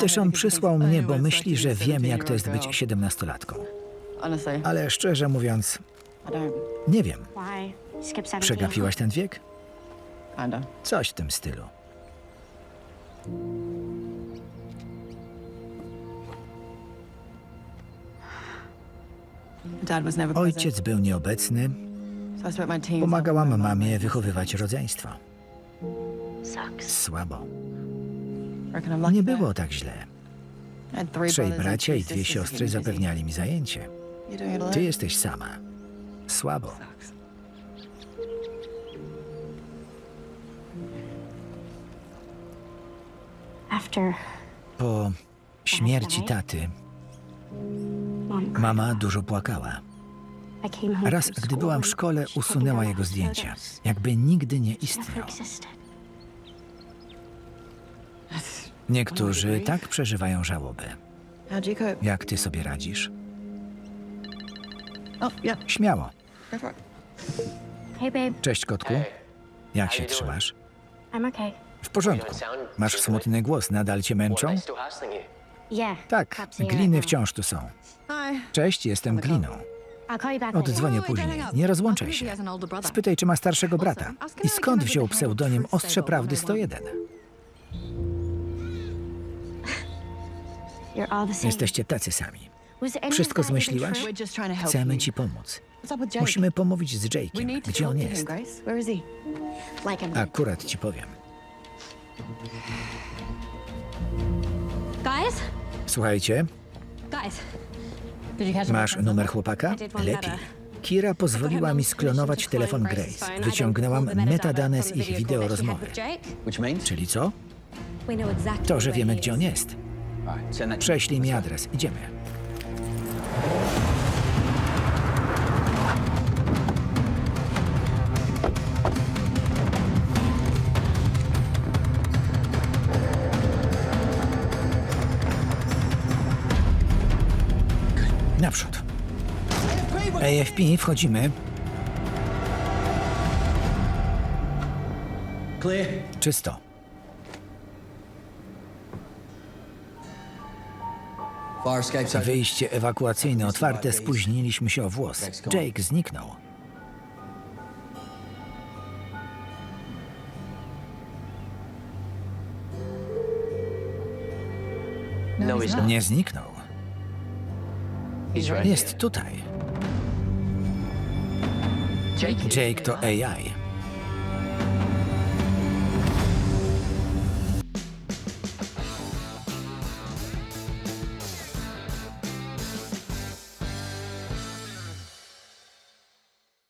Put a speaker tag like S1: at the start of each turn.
S1: Deshaun przysłał mnie, bo myśli, że wiem, jak to jest być siedemnastolatką. Ale szczerze mówiąc, nie wiem.
S2: Why? Skip 17.
S1: Przegapiłaś ten wiek? Coś w tym stylu. Ojciec był nieobecny, pomagałam mamie wychowywać rodzeństwo. Słabo. Nie było tak źle. Trzej bracia i dwie siostry zapewniali mi zajęcie. Ty jesteś sama. Słabo.
S2: After
S1: Po śmierci taty mama dużo płakała. Raz, gdy byłam w szkole, usunęła jego zdjęcia, jakby nigdy nie istniał. Niektórzy tak przeżywają żałobę. Jak ty sobie radzisz? Śmiało.
S2: Hey babe,
S1: Cześć, kotku. Jak się trzymasz?
S2: I'm okay.
S1: W porządku. Masz smutny głos, nadal cię męczą?
S2: Yeah.
S1: Tak, gliny wciąż tu są. Cześć, jestem Gliną.
S2: now. I'll call you back later.
S1: Odzwonię później. Nie rozłączaj się. Spytaj, czy ma starszego brata. I skąd wziął pseudonim Ostrze Prawdy 101? Jesteście tacy sami. Wszystko zmyśliłaś? Chcemy ci pomóc. Musimy pomówić z Jake'iem. Gdzie on jest? Akurat ci powiem.
S3: Guys?
S1: Słuchajcie,
S3: Guys.
S1: masz numer chłopaka? Lepiej. Kira pozwoliła mi sklonować telefon Grace. Wyciągnęłam metadane z ich wideo rozmowy. Czyli co? To, że wiemy, gdzie on jest. Prześlij mi adres. Idziemy. Naprzód. AFP, wchodzimy. Czysto. Wyjście ewakuacyjne otwarte, spóźniliśmy się o włos. Jake zniknął. Nie zniknął. Jest tutaj. Jake to AI.